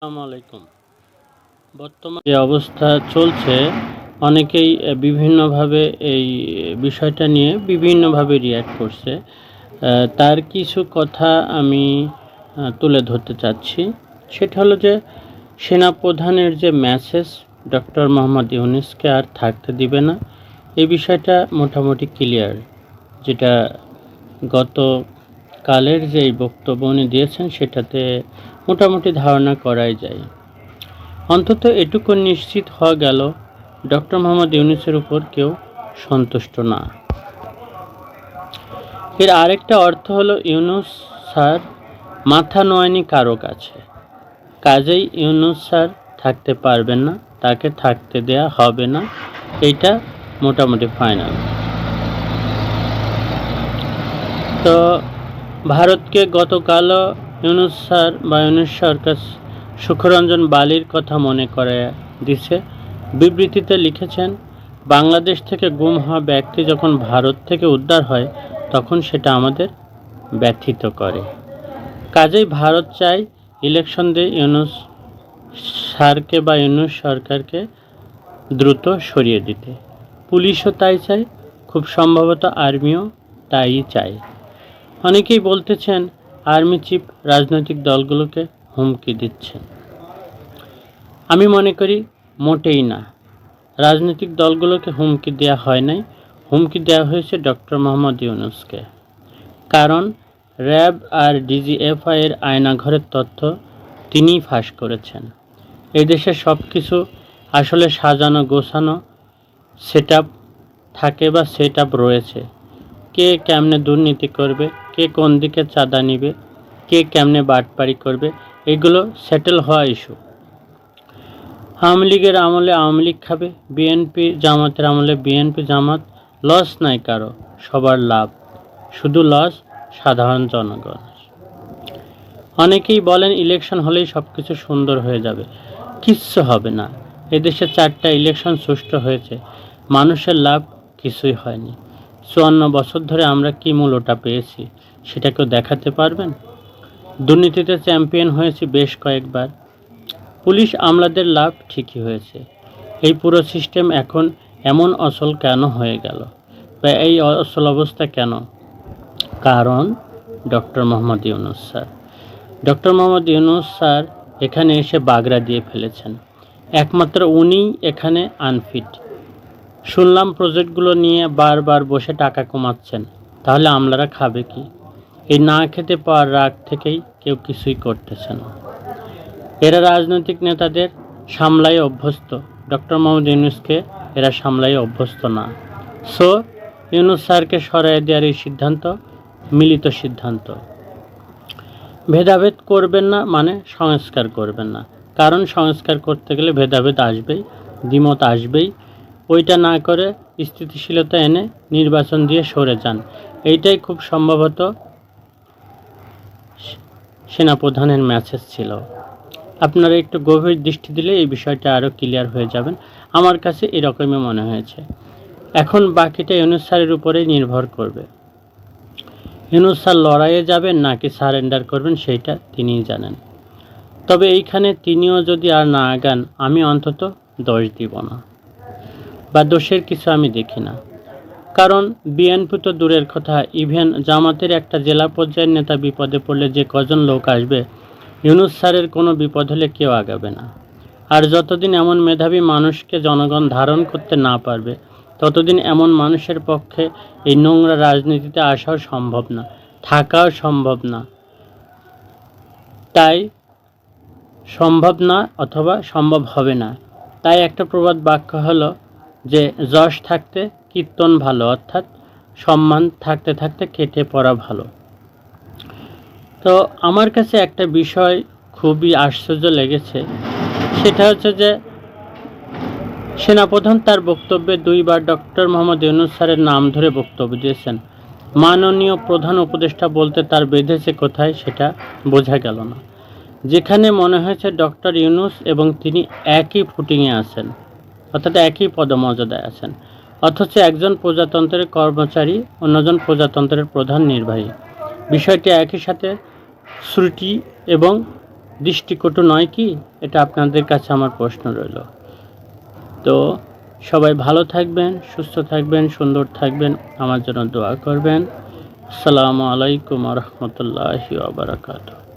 আসসালামু আলাইকুম। বর্তমান যে অবস্থা চলছে, অনেকেই বিভিন্নভাবে এই বিষয়টা নিয়ে বিভিন্নভাবে রিয়্যাক্ট করছে। তার কিছু কথা আমি তুলে ধরতে চাচ্ছি। সেটা হলো যে, সেনাপ্রধানের যে মেসেজ ডক্টর মোহাম্মদ ইউনিসকে আর থাকতে দিবে না, এই বিষয়টা মোটামুটি ক্লিয়ার যেটা গত কালের যে বক্তব্য উনি দিয়েছেন, সেটাতে মোটামুটি ধারণা করাই যায়। অন্তত এটুকু নিশ্চিত হওয়া গেল, ডক্টর মোহাম্মদ ইউনুসের উপর কেউ সন্তুষ্ট না। এর আরেকটা অর্থ হলো, ইউনুস স্যার মাথা নোয়ানি কারও কাছে। কাজেই ইউনুস স্যার থাকতে পারবেন না, তাকে থাকতে দেয়া হবে না এটা মোটামুটি ফাইনাল। তো, ভারতকে গতকালও ইউনুস স্যার বা ইউনুস সরকার সুখরঞ্জন বালির কথা মনে করে দিছে। বিবৃতিতে লিখেছেন, বাংলাদেশ থেকে গুম হওয়া ব্যক্তি যখন ভারত থেকে উদ্ধার হয়, তখন সেটা আমাদের ব্যথিত করে। কাজেই ভারত চাই ইলেকশন দিয়ে ইউনুস স্যারকে বা ইউনুস সরকারকে দ্রুত সরিয়ে দিতে। পুলিশও তাই চায়, খুব সম্ভবত আর্মিও তাই চায়। অনেকেই বলতেছেন আর্মি চিফ রাজনৈতিক দলগুলোকে হুমকি দিচ্ছেন আমি মনে করি মোটেই না। রাজনৈতিক দলগুলোকে হুমকি দেওয়া হয় নাই। হুমকি দেওয়া হয়েছে ডক্টর মোহাম্মদ ইউনুসকে। কারণ র্যাব আর ডিজিএফআই এর আয়নাঘরের তথ্য তিনিই ফাঁস করেছেন। এদেশে সব কিছু আসলে সাজানো গোছানো সেট থাকে বা সেট রয়েছে। কে কেমনে দুর্নীতি করবে কে কোন দিকে চাঁদা নিবে, কে কেমনে বাটপারি করবে, এগুলো সেটেল হওয়া ইস্যু আওয়ামী লীগের আমলে আওয়ামী লীগ খাবে বিএনপি জামাতের আমলে বিএনপি জামাত লস নাই কারও, সবার লাভ। শুধু লস সাধারণ জনগণ অনেকেই বলেন ইলেকশন হলেই সব কিছু সুন্দর হয়ে যাবে। কিচ্ছু হবে না। এদেশে চারটা ইলেকশন সুষ্ঠু হয়েছে। মানুষের লাভ কিছুই হয়নি। চুয়ান্ন বছর ধরে আমরা কি মূল্যটা পেয়েছি? সেটা কেউ দেখাতে পারবেন? দুর্নীতিতে চ্যাম্পিয়ন হয়েছি বেশ কয়েকবার। পুলিশ আমলাদের লাভ ঠিকই হয়েছে। এই পুরো সিস্টেম এখন এমন অসল কেন হয়ে গেল? বা এই অসল অবস্থা কেন? কারণ doctor Mohammad Yunus sir. Doctor Mohammad Yunus sir এখানে এসে বাগড়া দিয়ে ফেলেছেন। একমাত্র উনিই এখানে আনফিট। শুনলাম প্রজেক্টগুলো নিয়ে বারবার বসে টাকা কমাচ্ছেন। তাহলে আমলারা খাবে কি? এই না খেতে পাওয়ার রাগ থেকেই কেউ কিছুই করতেছে না। এরা রাজনৈতিক নেতাদের সামলাই অভ্যস্ত। ডক্টর মোহাম্মদ ইউনুসকে এরা সামলায় অভ্যস্ত না। সো, ইউনুস স্যারকে সরাই দেওয়ার এই সিদ্ধান্ত মিলিত সিদ্ধান্ত। ভেদাভেদ করবেন না মানে সংস্কার করবেন না। কারণ সংস্কার করতে গেলে ভেদাভেদ আসবেই, দ্বিমত আসবেই। ওইটা না করে স্থিতিশীলতা এনে নির্বাচন দিয়ে সরে যান। এইটাই খুব সম্ভবত সেনাপ্রধানের মেসেজ ছিল। আপনারা একটু গভীর দৃষ্টি দিলে এই বিষয়টা আরও ক্লিয়ার হয়ে যাবেন আমার কাছে এরকমই মনে হয়েছে। এখন বাকিটা ইউনুস স্যারের উপরেই নির্ভর করবে। ইউনুস স্যার লড়াইয়ে যাবেন নাকি সারেন্ডার করবেন সেইটা তিনিই জানেন। তবে এইখানে তিনিও যদি আর না আগান, আমি অন্তত দোষ দিব না। বা দোষের কিছু আমি দেখি না। কারণ বিএনপি তো দূরের কথা। ইভেন জামাতের একটা জেলা পর্যায়ের নেতা বিপদে পড়লে যে কজন লোক আসবে, ইউনুস স্যারের কোনো বিপদ হলে কেউ আগাবে না। আর যতদিন এমন মেধাবী মানুষকে জনগণ ধারণ করতে না পারবে, ততদিন এমন মানুষের পক্ষে এই নোংরা রাজনীতিতে আসাও সম্ভব না, থাকাও সম্ভব না। তাই সম্ভব না অথবা সম্ভব হবে না। তাই একটা প্রবাদ বাক্য হলো যে, যশ থাকতে কীর্তন ভালো, অর্থাৎ সম্মান থাকতে থাকতে কেটে পড়া ভালো। তো আমার কাছে একটা বিষয় খুবই আশ্চর্য লেগেছে। সেটা হচ্ছে যে, সেনাপ্রধান তার বক্তব্যে দুইবার ডক্টর মোহাম্মদ ইউনুস স্যারের নাম ধরে বক্তব্য দিয়েছেন। মাননীয় প্রধান উপদেষ্টা বলতে তার বেঁধেছে কোথায় সেটা বোঝা গেল না। যেখানে মনে হয়েছে ডক্টর ইউনুস এবং তিনি একই ফুটিংয়ে আছেন, অর্থাৎ একই পদমর্যাদায় আছেন। অথচ একজন প্রজাতন্ত্রের কর্মচারী অন্যজন প্রজাতন্ত্রের প্রধান নির্বাহী। বিষয়টি একই সাথে শ্রুটি এবং দৃষ্টিকটু নয় কি? এটা আপনাদের কাছে আমার প্রশ্ন রইল। তো সবাই ভালো থাকবেন, সুস্থ থাকবেন, সুন্দর থাকবেন। আমার জন্য দোয়া করবেন। আসসালামু আলাইকুম রহমতুল্লাহি বারাকাতুহ।